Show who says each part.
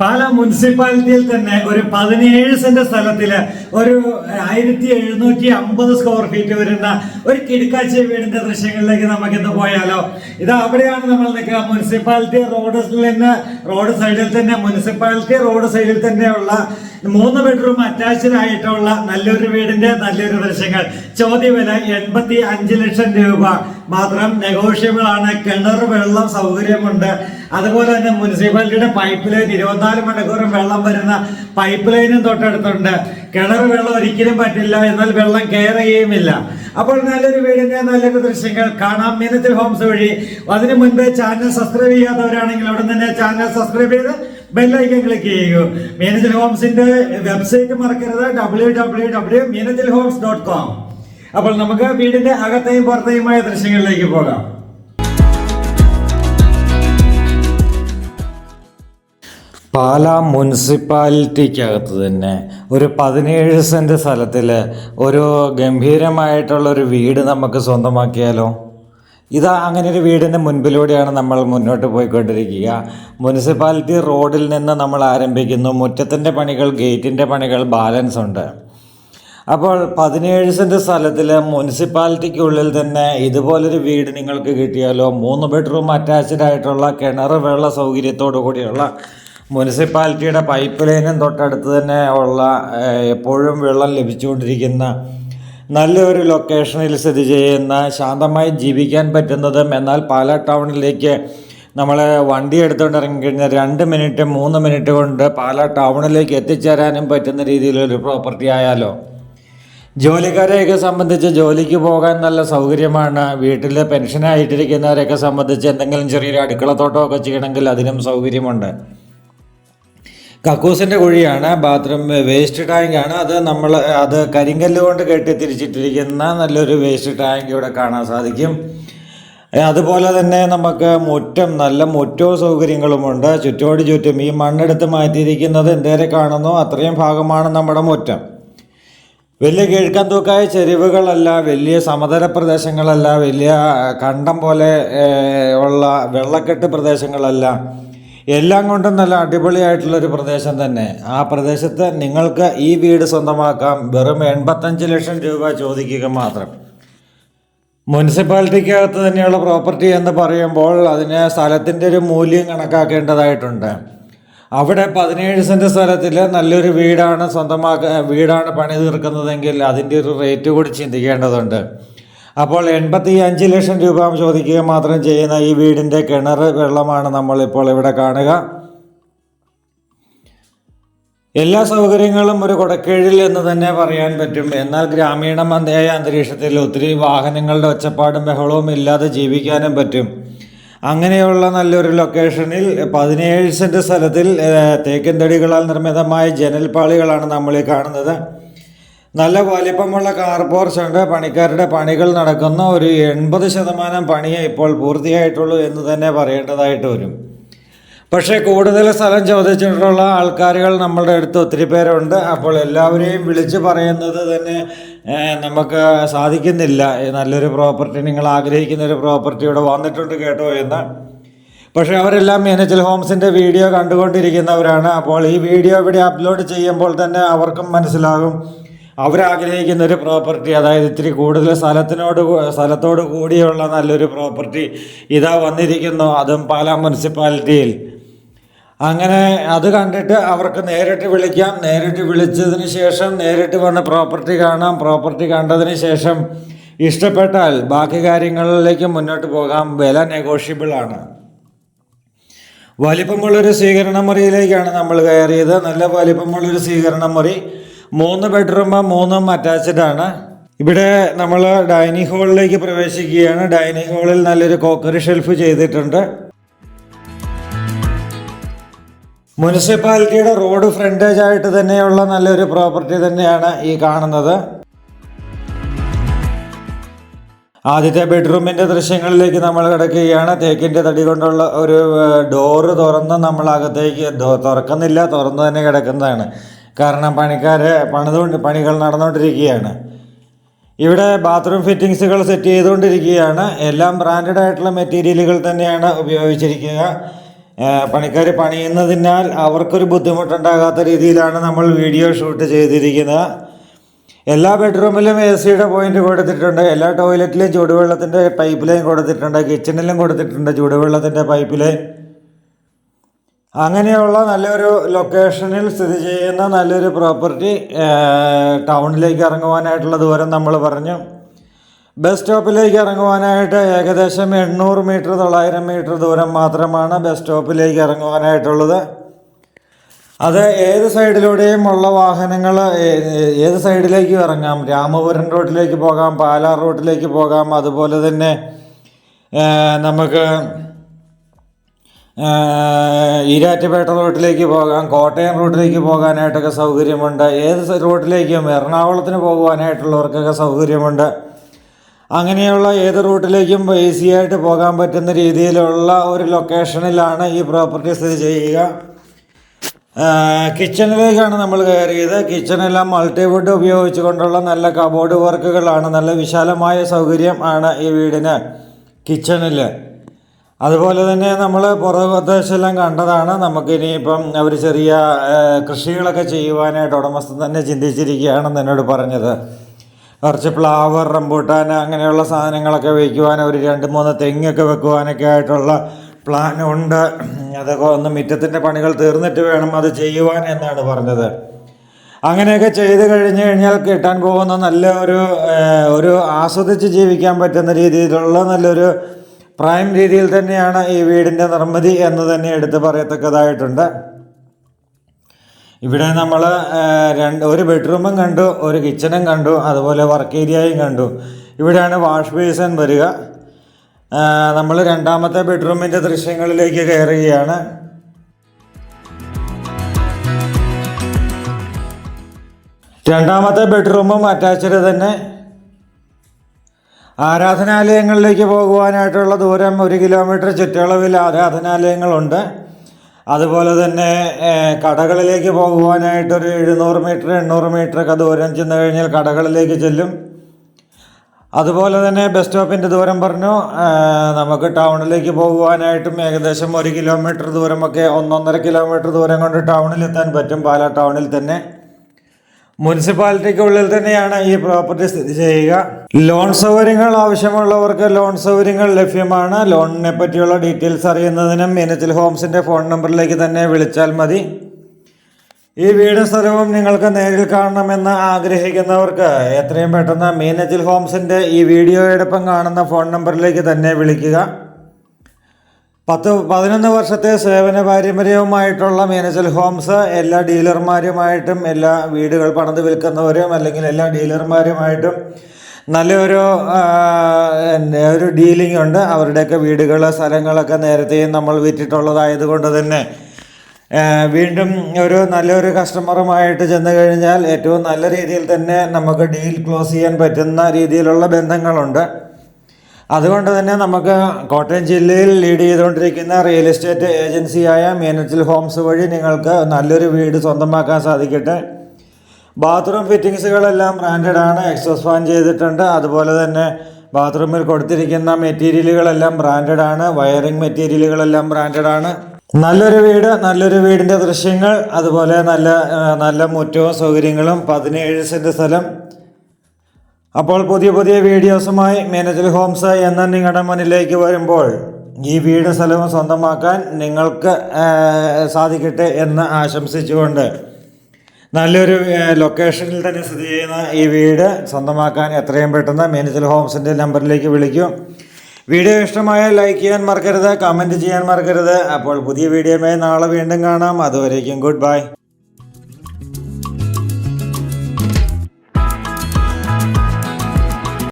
Speaker 1: പാലാ മുനിസിപ്പാലിറ്റിയിൽ തന്നെ ഒരു പതിനേഴ് സെന്റ് സ്ഥലത്തിൽ ഒരു ആയിരത്തി എഴുന്നൂറ്റി അമ്പത് സ്ക്വയർ ഫീറ്റ് വരുന്ന ഒരു കിടക്കാച്ചി വീടിന്റെ ദൃശ്യങ്ങളിലേക്ക് നമുക്ക് ഇന്ന് പോയാലോ. ഇത് അവിടെയാണ് നമ്മൾ നിൽക്കുക. മുനിസിപ്പാലിറ്റി റോഡിൽ നിന്ന് റോഡ് സൈഡിൽ തന്നെ മുനിസിപ്പാലിറ്റി റോഡ് സൈഡിൽ തന്നെയുള്ള മൂന്ന് ബെഡ്റൂം അറ്റാച്ച്ഡ് ആയിട്ടുള്ള നല്ലൊരു വീടിന്റെ നല്ലൊരു ദൃശ്യങ്ങൾ. ചോദ്യവില എൺപത്തി അഞ്ച് ലക്ഷം രൂപ. മാത്രം നെഗോഷ്യബിൾ ആണ്. കിണർ വെള്ളം സൗകര്യമുണ്ട്. അതുപോലെ തന്നെ മുനിസിപ്പാലിറ്റിയുടെ പൈപ്പ് ലൈൻ ഇരുപത്തിനാല് മണിക്കൂറും വെള്ളം വരുന്ന പൈപ്പ് ലൈനും തൊട്ടടുത്തുണ്ട്. കിണർ വെള്ളം ഒരിക്കലും പറ്റില്ല. എന്നാൽ വെള്ളം കെയർ ചെയ്യുമില്ല അപ്പോൾ നല്ലൊരു വീടിന്റെ നല്ലൊരു ദൃശ്യങ്ങൾ കാണാം. മിനിറ്റ് ഹോംസ് വഴി. അതിനു മുൻപ് ചാനൽ സബ്സ്ക്രൈബ് ചെയ്യാത്തവരാണെങ്കിൽ അവിടെ തന്നെ ചാനൽ സബ്സ്ക്രൈബ് ചെയ്ത് ബെല്ലൈക്കൻ ക്ലിക്ക് ചെയ്യുക മീനജൽ ഹോംസിന്റെ വെബ്സൈറ്റ് മറക്കരുത് W W W Meenajal homes dot com അപ്പോൾ നമുക്ക് വീടിന്റെ അകത്തെയും പുറത്തെയുമായ ദൃശ്യങ്ങളിലേക്ക് പോകാം. പാലാ മുനിസിപ്പാലിറ്റിക്കകത്ത് തന്നെ ഒരു പതിനേഴ് സെന്റ് സ്ഥലത്തിൽ ഒരു ഗംഭീരമായിട്ടുള്ള ഒരു വീട് നമുക്ക് സ്വന്തമാക്കിയാലോ? ഇതാ അങ്ങനെ ഒരു വീടിന്റെ മുൻപിലൂടെയാണ് നമ്മൾ മുന്നോട്ട് പോയിക്കൊണ്ടിരിക്കുക. മുനിസിപ്പാലിറ്റി റോഡിൽ നിന്ന് നമ്മൾ ആരംഭിക്കുന്നു. മുറ്റത്തിന്റെ പണികൾ ഗേറ്റിന്റെ പണികൾ ബാലൻസ് ഉണ്ട്. അപ്പോൾ പതിനേഴ് സെന്റ് സ്ഥലത്തിൽ മുനിസിപ്പാലിറ്റിക്കുള്ളിൽ തന്നെ ഇതുപോലൊരു വീട് നിങ്ങൾക്ക് കിട്ടിയാലോ മൂന്ന് ബെഡ്റൂം അറ്റാച്ച്ഡ് ആയിട്ടുള്ള കിണർ വെള്ള സൗകര്യത്തോടു കൂടിയുള്ള മുനിസിപ്പാലിറ്റിയുടെ പൈപ്പ് ലൈനും തൊട്ടടുത്ത് തന്നെ ഉള്ള എപ്പോഴും വെള്ളം ലഭിച്ചുകൊണ്ടിരിക്കുന്ന നല്ലൊരു ലൊക്കേഷനിൽ സ്ഥിതി ചെയ്യുന്ന ശാന്തമായി ജീവിക്കാൻ പറ്റുന്നതും എന്നാൽ പാലാ ടൗണിലേക്ക് നമ്മൾ വണ്ടി എടുത്തുകൊണ്ട് ഇറങ്ങിക്കഴിഞ്ഞാൽ രണ്ട് മിനിറ്റ് മൂന്ന് മിനിറ്റ് കൊണ്ട് പാലാ ടൗണിലേക്ക് എത്തിച്ചേരാനും പറ്റുന്ന രീതിയിലൊരു പ്രോപ്പർട്ടി ആയാലോ? ജോലിക്കാരെയൊക്കെ സംബന്ധിച്ച് ജോലിക്ക് പോകാൻ നല്ല സൗകര്യമാണ്. വീട്ടിൽ പെൻഷനായിട്ടിരിക്കുന്നവരെയൊക്കെ സംബന്ധിച്ച് എന്തെങ്കിലും ചെറിയൊരു അടുക്കളത്തോട്ടമൊക്കെ ചെയ്യണമെങ്കിൽ അതിനും സൗകര്യമുണ്ട്. കക്കൂസിന്റെ കുഴിയാണ് ബാത്റൂം വേസ്റ്റ് ടാങ്കാണ് അത് നമ്മൾ അത് കരിങ്കല്ല് കൊണ്ട് കെട്ടി തിരിച്ചിട്ടിരിക്കുന്ന നല്ലൊരു വേസ്റ്റ് ടാങ്ക് ഇവിടെ കാണാൻ സാധിക്കും. അതുപോലെ തന്നെ നമുക്ക് മുറ്റം നല്ല മുറ്റവും സൗകര്യങ്ങളുമുണ്ട്. ചുറ്റോട് ചുറ്റും ഈ മണ്ണെടുത്ത് മാറ്റിയിരിക്കുന്നത് എന്തേരെ കാണുന്നു? അത്രയും ഭാഗമാണ് നമ്മുടെ മുറ്റം. വലിയ കിഴക്കൻ തൂക്കായ ചെരിവുകളല്ല വലിയ സമതല പ്രദേശങ്ങളല്ല വലിയ കണ്ടം പോലെ ഉള്ള വെള്ളക്കെട്ട് പ്രദേശങ്ങളല്ല. എല്ലാം കൊണ്ടും നല്ല അടിപൊളിയായിട്ടുള്ളൊരു പ്രദേശം തന്നെ. ആ പ്രദേശത്ത് നിങ്ങൾക്ക് ഈ വീട് സ്വന്തമാക്കാം. വെറും എൺപത്തഞ്ച് ലക്ഷം രൂപ ചോദിക്കുക മാത്രം. മുനിസിപ്പാലിറ്റിക്കകത്ത് തന്നെയുള്ള പ്രോപ്പർട്ടി എന്ന് പറയുമ്പോൾ അതിന് സ്ഥലത്തിന്റെ ഒരു മൂല്യം കണക്കാക്കേണ്ടതായിട്ടുണ്ട്. അവിടെ പതിനേഴ് സെന്റ് സ്ഥലത്തിൽ നല്ലൊരു വീടാണ് സ്വന്തമാക്ക വീടാണ് പണി തീർക്കുന്നതെങ്കിൽ അതിന്റെ ഒരു റേറ്റ് കൂടി ചിന്തിക്കേണ്ടതുണ്ട്. അപ്പോൾ എൺപത്തി അഞ്ച് ലക്ഷം രൂപ ചോദിക്കുക മാത്രം ചെയ്യുന്ന ഈ വീടിന്റെ കിണർ വെള്ളമാണ് നമ്മളിപ്പോൾ ഇവിടെ കാണുക. എല്ലാ സൗകര്യങ്ങളും ഒരു കൊടക്കീഴിൽ എന്ന് തന്നെ പറയാൻ പറ്റും. എന്നാൽ ഗ്രാമീണ മന്ദയായ അന്തരീക്ഷത്തിൽ ഒത്തിരി വാഹനങ്ങളുടെ ഒച്ചപ്പാടും ബഹളവും ഇല്ലാതെ ജീവിക്കാനും പറ്റും. അങ്ങനെയുള്ള നല്ലൊരു ലൊക്കേഷനിൽ പതിനേഴ് സെന്റ് സ്ഥലത്തിൽ തേക്കൻ തടികളാൽ നിർമ്മിതമായ ജനൽപ്പാളികളാണ് നമ്മൾ ഈ കാണുന്നത്. നല്ല വലിപ്പമുള്ള കാർ പോർച്ച് ഉണ്ട്. പണിക്കാരുടെ പണികൾ നടക്കുന്ന ഒരു എൺപത് ശതമാനം പണിയെ ഇപ്പോൾ പൂർത്തിയായിട്ടുള്ളൂ എന്ന് തന്നെ പറയേണ്ടതായിട്ട് വരും. പക്ഷേ കൂടുതൽ സ്ഥലം ചോദിച്ചിട്ടുള്ള ആൾക്കാരുകൾ നമ്മളുടെ അടുത്ത് ഒത്തിരി പേരുണ്ട്. അപ്പോൾ എല്ലാവരെയും വിളിച്ചു പറയുന്നത് തന്നെ നമുക്ക് സാധിക്കുന്നില്ല. നല്ലൊരു പ്രോപ്പർട്ടി നിങ്ങൾ ആഗ്രഹിക്കുന്ന ഒരു പ്രോപ്പർട്ടി ഇവിടെ വന്നിട്ടുണ്ട് കേട്ടോ എന്ന്. പക്ഷേ അവരെല്ലാം മീനച്ചൽ ഹോംസിന്റെ വീഡിയോ കണ്ടുകൊണ്ടിരിക്കുന്നവരാണ്. അപ്പോൾ ഈ വീഡിയോ ഇവിടെ അപ്ലോഡ് ചെയ്യുമ്പോൾ തന്നെ അവർക്കും മനസ്സിലാകും. അവരാഗ്രഹിക്കുന്ന ഒരു പ്രോപ്പർട്ടി അതായത് ഇത്തിരി കൂടുതൽ സ്ഥലത്തിനോട് സ്ഥലത്തോട് കൂടിയുള്ള നല്ലൊരു പ്രോപ്പർട്ടി ഇതാ വന്നിരിക്കുന്നു. അതും പാലാ മുനിസിപ്പാലിറ്റിയിൽ. അങ്ങനെ അത് കണ്ടിട്ട് അവർക്ക് നേരിട്ട് വിളിക്കാം. നേരിട്ട് വിളിച്ചതിന് ശേഷം നേരിട്ട് വന്ന് പ്രോപ്പർട്ടി കാണാം. പ്രോപ്പർട്ടി കണ്ടതിന് ശേഷം ഇഷ്ടപ്പെട്ടാൽ ബാക്കി കാര്യങ്ങളിലേക്ക് മുന്നോട്ട് പോകാം. വില നെഗോഷ്യബിൾ ആണ്. വലിപ്പമുള്ളൊരു സ്വീകരണ മുറിയിലേക്കാണ് നമ്മൾ കയറിയത്. നല്ല വലിപ്പമുള്ളൊരു സ്വീകരണ മുറി. മൂന്ന് ബെഡ്റൂം മൂന്നും അറ്റാച്ച്ഡ് ആണ്. ഇവിടെ നമ്മൾ ഡൈനിങ് ഹാളിലേക്ക് പ്രവേശിക്കുകയാണ്. ഡൈനിങ് ഹാളിൽ നല്ലൊരു കോക്കറി ഷെൽഫ് ചെയ്തിട്ടുണ്ട്. മുനിസിപ്പാലിറ്റിയുടെ റോഡ് ഫ്രണ്ടേജ് ആയിട്ട് തന്നെയുള്ള നല്ലൊരു പ്രോപ്പർട്ടി തന്നെയാണ് ഈ കാണുന്നത്. ആദ്യത്തെ ബെഡ്റൂമിന്റെ ദൃശ്യങ്ങളിലേക്ക് നമ്മൾ കിടക്കുകയാണ്. തേക്കിന്റെ തടി കൊണ്ടുള്ള ഒരു ഡോറ് തുറന്ന് നമ്മൾ അകത്തേക്ക് തുറക്കുന്നില്ല തുറന്ന് തന്നെ കിടക്കുന്നതാണ്. കാരണം പണിക്കാർ പണിതുകൊണ്ട് പണികൾ നടന്നുകൊണ്ടിരിക്കുകയാണ്. ഇവിടെ ബാത്റൂം ഫിറ്റിങ്സുകൾ സെറ്റ് ചെയ്തുകൊണ്ടിരിക്കുകയാണ്. എല്ലാം ബ്രാൻഡഡ് ആയിട്ടുള്ള മെറ്റീരിയലുകൾ തന്നെയാണ് ഉപയോഗിച്ചിരിക്കുക. പണിക്കാർ പണിയുന്നതിനാൽ അവർക്കൊരു ബുദ്ധിമുട്ടുണ്ടാകാത്ത രീതിയിലാണ് നമ്മൾ വീഡിയോ ഷൂട്ട് ചെയ്തിരിക്കുന്നത്. എല്ലാ ബെഡ്റൂമിലും എ സിയുടെ പോയിന്റ് കൊടുത്തിട്ടുണ്ട്. എല്ലാ ടോയ്ലറ്റിലും ചൂടുവെള്ളത്തിന്റെ പൈപ്പ് ലൈൻ കൊടുത്തിട്ടുണ്ട്. കിച്ചണിലും കൊടുത്തിട്ടുണ്ട് ചൂടുവെള്ളത്തിന്റെ പൈപ്പ് ലൈൻ അങ്ങനെയുള്ള നല്ലൊരു ലൊക്കേഷനിൽ സ്ഥിതി ചെയ്യുന്ന നല്ലൊരു പ്രോപ്പർട്ടി ടൗണിലേക്ക് ഇറങ്ങുവാനായിട്ടുള്ള ദൂരം നമ്മൾ പറഞ്ഞു. ബസ് സ്റ്റോപ്പിലേക്ക് ഇറങ്ങുവാനായിട്ട് ഏകദേശം എണ്ണൂറ് മീറ്റർ തൊള്ളായിരം മീറ്റർ ദൂരം മാത്രമാണ് ബസ് സ്റ്റോപ്പിലേക്ക് ഇറങ്ങുവാനായിട്ടുള്ളത്. അത് ഏത് സൈഡിലൂടെയും ഉള്ള വാഹനങ്ങൾ ഏത് സൈഡിലേക്കും ഇറങ്ങാം? രാമപുരം റോട്ടിലേക്ക് പോകാം പാലാർ റോട്ടിലേക്ക് പോകാം. അതുപോലെ തന്നെ നമുക്ക് ഈരാറ്റുപേട്ട റോട്ടിലേക്ക് പോകാം കോട്ടയം റോഡിലേക്ക് പോകാനായിട്ടൊക്കെ സൗകര്യമുണ്ട്. ഏത് റോട്ടിലേക്കും എറണാകുളത്തിന് പോകുവാനായിട്ടുള്ളവർക്കൊക്കെ സൗകര്യമുണ്ട്. അങ്ങനെയുള്ള ഏത് റൂട്ടിലേക്കും ഈസി ആയിട്ട് പോകാൻ പറ്റുന്ന രീതിയിലുള്ള ഒരു ലൊക്കേഷനിലാണ് ഈ പ്രോപ്പർട്ടി സ്ഥിതി ചെയ്യുക. കിച്ചണിലേക്കാണ് നമ്മൾ കയറിയത്. കിച്ചണെല്ലാം മൾട്ടിവുഡ് ഉപയോഗിച്ചുകൊണ്ടുള്ള നല്ല കബോർഡ് വർക്കുകളാണ്. നല്ല വിശാലമായ സൗകര്യം ആണ് ഈ വീടിന് കിച്ചണിൽ അതുപോലെ തന്നെ നമ്മൾ പുറകുദ്ദേശമെല്ലാം കണ്ടതാണ്. നമുക്കിനിയിപ്പം അവർ ചെറിയ കൃഷികളൊക്കെ ചെയ്യുവാനായിട്ട് ഉടമസ്ഥൻ തന്നെ ചിന്തിച്ചിരിക്കുകയാണെന്ന് എന്നോട് പറഞ്ഞത്. കുറച്ച് പ്ലാവ് റംബൂട്ടാൻ അങ്ങനെയുള്ള സാധനങ്ങളൊക്കെ വയ്ക്കുവാൻ ഒരു രണ്ട് മൂന്ന് തെങ്ങൊക്കെ വെക്കുവാനൊക്കെ ആയിട്ടുള്ള പ്ലാനുണ്ട് അതൊക്കെ ഒന്ന് മിറ്റത്തിന്റെ പണികൾ തീർന്നിട്ട് വേണം അത് ചെയ്യുവാൻ എന്നാണ് പറഞ്ഞത്. അങ്ങനെയൊക്കെ ചെയ്ത് കഴിഞ്ഞ് കഴിഞ്ഞാൽ കിട്ടാൻ പോകുന്ന നല്ല ഒരു ഒരു ആസ്വദിച്ച് ജീവിക്കാൻ പറ്റുന്ന രീതിയിലുള്ള നല്ലൊരു പ്രൈം രീതിയിൽ തന്നെയാണ് ഈ വീടിന്റെ നിർമ്മിതി എന്ന് തന്നെ എടുത്ത് പറയത്തക്കതായിട്ടുണ്ട്. ഇവിടെ നമ്മൾ രണ്ട് ഒരു ബെഡ്റൂമും കണ്ടു ഒരു കിച്ചണും കണ്ടു അതുപോലെ വർക്ക് ഏരിയയും കണ്ടു. ഇവിടെയാണ് വാഷ് ബേസൻ വരിക. നമ്മൾ രണ്ടാമത്തെ ബെഡ്റൂമിന്റെ ദൃശ്യങ്ങളിലേക്ക് കയറുകയാണ്. രണ്ടാമത്തെ ബെഡ്റൂമും അറ്റാച്ച്ഡ് തന്നെ. ആരാധനാലയങ്ങളിലേക്ക് പോകുവാനായിട്ടുള്ള ദൂരം ഒരു കിലോമീറ്റർ ചുറ്റളവിൽ ആരാധനാലയങ്ങളുണ്ട്. അതുപോലെ തന്നെ കടകളിലേക്ക് പോകുവാനായിട്ട് ഒരു എഴുന്നൂറ് മീറ്റർ എണ്ണൂറ് മീറ്റർ ഒക്കെ ദൂരം ചെന്ന് കഴിഞ്ഞാൽ കടകളിലേക്ക് ചെല്ലും. അതുപോലെ തന്നെ ബസ് സ്റ്റോപ്പിന്റെ ദൂരം പറഞ്ഞു നമുക്ക് ടൗണിലേക്ക് പോകുവാനായിട്ടും ഏകദേശം ഒരു കിലോമീറ്റർ ദൂരമൊക്കെ ഒന്നൊന്നര കിലോമീറ്റർ ദൂരം കൊണ്ട് ടൗണിലെത്താൻ പറ്റും. പാലാ ടൗണിൽ തന്നെ. മുനിസിപ്പാലിറ്റിക്കുള്ളിൽ തന്നെയാണ് ഈ പ്രോപ്പർട്ടി സ്ഥിതി ചെയ്യുക. ലോൺ സൗകര്യങ്ങൾ ആവശ്യമുള്ളവർക്ക് ലോൺ സൗകര്യങ്ങൾ ലഭ്യമാണ്. ലോണിനെ പറ്റിയുള്ള ഡീറ്റെയിൽസ് അറിയുന്നതിനും മീനച്ചിൽ ഹോംസിന്റെ ഫോൺ നമ്പറിലേക്ക് തന്നെ വിളിച്ചാൽ മതി. ഈ വീടും സ്ഥലവും നിങ്ങൾക്ക് നേരിൽ കാണണമെന്ന് ആഗ്രഹിക്കുന്നവർക്ക് എത്രയും പെട്ടെന്ന് മീനച്ചിൽ ഹോംസിന്റെ ഈ വീഡിയോയോടൊപ്പം കാണുന്ന ഫോൺ നമ്പറിലേക്ക് തന്നെ വിളിക്കുക. പത്ത് പതിനൊന്ന് വർഷത്തെ സേവന പാരമ്പര്യവുമായിട്ടുള്ള മീനച്ചൽ ഹോംസ് എല്ലാ ഡീലർമാരുമായിട്ടും എല്ലാ വീടുകൾ പണിത് വിൽക്കുന്നവരും അല്ലെങ്കിൽ എല്ലാ ഡീലർമാരുമായിട്ടും നല്ലൊരു ഒരു ഡീലിംഗ് ഉണ്ട്. അവരുടെയൊക്കെ വീടുകൾ സ്ഥലങ്ങളൊക്കെ നേരത്തെയും നമ്മൾ വിറ്റിട്ടുള്ളതായതുകൊണ്ട് തന്നെ വീണ്ടും ഒരു നല്ലൊരു കസ്റ്റമറുമായിട്ട് ചെന്ന് കഴിഞ്ഞാൽ ഏറ്റവും നല്ല രീതിയിൽ തന്നെ നമുക്ക് ഡീൽ ക്ലോസ് ചെയ്യാൻ പറ്റുന്ന രീതിയിലുള്ള ബന്ധങ്ങളുണ്ട്. അതുകൊണ്ട് തന്നെ നമുക്ക് കോട്ടയം ജില്ലയിൽ ലീഡ് ചെയ്തുകൊണ്ടിരിക്കുന്ന റിയൽ എസ്റ്റേറ്റ് ഏജൻസിയായ മീനച്ചിൽ ഹോംസ് വഴി നിങ്ങൾക്ക് നല്ലൊരു വീട് സ്വന്തമാക്കാൻ സാധിക്കട്ടെ. ബാത്റൂം ഫിറ്റിങ്സുകളെല്ലാം ബ്രാൻഡഡ് ആണ് എക്സോസ് ഫാൻ ചെയ്തിട്ടുണ്ട്. അതുപോലെ തന്നെ ബാത്റൂമിൽ കൊടുത്തിരിക്കുന്ന മെറ്റീരിയലുകളെല്ലാം ബ്രാൻഡഡ് ആണ് വയറിംഗ് മെറ്റീരിയലുകളെല്ലാം ബ്രാൻഡഡ് ആണ്. നല്ലൊരു വീട് നല്ലൊരു വീടിന്റെ ദൃശ്യങ്ങൾ അതുപോലെ നല്ല നല്ല മുറ്റവും സൗകര്യങ്ങളും പതിനേഴ് സെന്റ് സ്ഥലം. അപ്പോൾ പുതിയ പുതിയ വീഡിയോസുമായി മേനേജൽ ഹോംസ് എന്ന നിങ്ങളുടെ മുന്നിലേക്ക് വരുമ്പോൾ ഈ വീട് സ്ഥലവും സ്വന്തമാക്കാൻ നിങ്ങൾക്ക് സാധിക്കട്ടെ എന്ന് ആശംസിച്ചുകൊണ്ട് നല്ലൊരു ലൊക്കേഷനിൽ തന്നെ സ്ഥിതി ചെയ്യുന്ന ഈ വീട് സ്വന്തമാക്കാൻ എത്രയും പെട്ടെന്ന് മേനേജൽ ഹോംസിന്റെ നമ്പറിലേക്ക് വിളിക്കും. വീഡിയോ ഇഷ്ടമായ ലൈക്ക് ചെയ്യാൻ മറക്കരുത് കമന്റ് ചെയ്യാൻ മറക്കരുത്. അപ്പോൾ പുതിയ വീഡിയോയുമായി നാളെ വീണ്ടും കാണാം. അതുവരേക്കും ഗുഡ് ബൈ